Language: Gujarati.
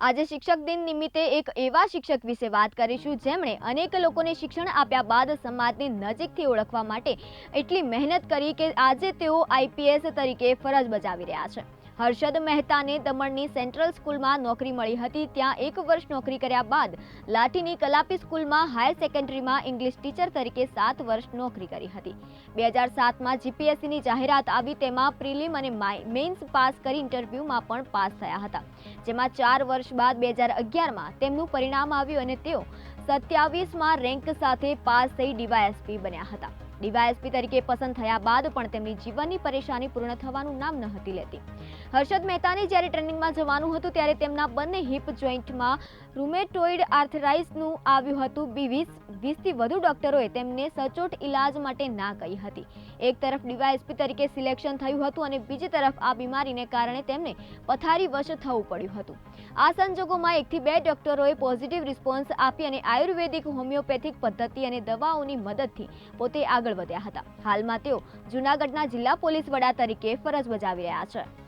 આજે શિક્ષક દિન નિમિત્તે એક એવા શિક્ષક વિશે વાત કરીશું જેમણે અનેક લોકોને શિક્ષણ આપ્યા બાદ સમાજને નજીકથી ઓળખવા માટે એટલી મહેનત કરી કે આજે તેઓ આઈપીએસ તરીકે ફરજ બજાવી રહ્યા છે. હર્ષદ મહેતાને દમણની સેન્ટ્રલ સ્કૂલમાં નોકરી મળી હતી. ત્યાં એક વર્ષ નોકરી કર્યા બાદ લાઠીની કલાપી સ્કૂલમાં હાયર સેકન્ડરીમાં ઇંગ્લિશ ટીચર તરીકે સાત વર્ષ નોકરી કરી હતી. બે હજાર સાતમાં જીપીએસસીની જાહેરાત આવી તેમાં પ્રિલિમ અને મેઇન્સ પાસ કરી ઇન્ટરવ્યૂમાં પણ પાસ થયા હતા. જેમાં ચાર વર્ષ બાદ બે હજાર અગિયારમાં તેમનું પરિણામ આવ્યું અને તેઓ સત્યાવીસમાં રેન્ક સાથે પાસ થઈ ડીવાયએસપી બન્યા હતા. ડીવાયએસપી તરીકે પસંદ થયા બાદ પણ તેમની જીવનની પરેશાની પૂર્ણ થવાનું નામ ન લેતી. હર્ષદ મહેતાને જ્યારે ટ્રેનિંગમાં જવાનું હતું ત્યારે તેમના બંને હિપ જોઈન્ટમાં રૂમેટોઇડ આર્થરાઇસનું આવ્યું હતું. બી વીસ, વીસથી વધુ ડોક્ટરોએ તેમને સચોટ ઇલાજ માટે ના કહી હતી. એક તરફ ડીવાયએસપી તરીકે સિલેક્શન થયું હતું અને બીજી તરફ આ બીમારીને કારણે તેમને પથારી વશ થવું પડ્યું હતું. આ સંજોગોમાં એકથી બે ડોક્ટરોએ પોઝિટિવ રિસ્પોન્સ આપી અને આયુર્વેદિક હોમિયોપેથિક પદ્ધતિ અને દવાઓની મદદથી પોતે આગળ વધ્યા હતા. હાલમાં તેઓ જૂનાગઢના જિલ્લા પોલીસ વડા તરીકે ફરજ બજાવી રહ્યા છે.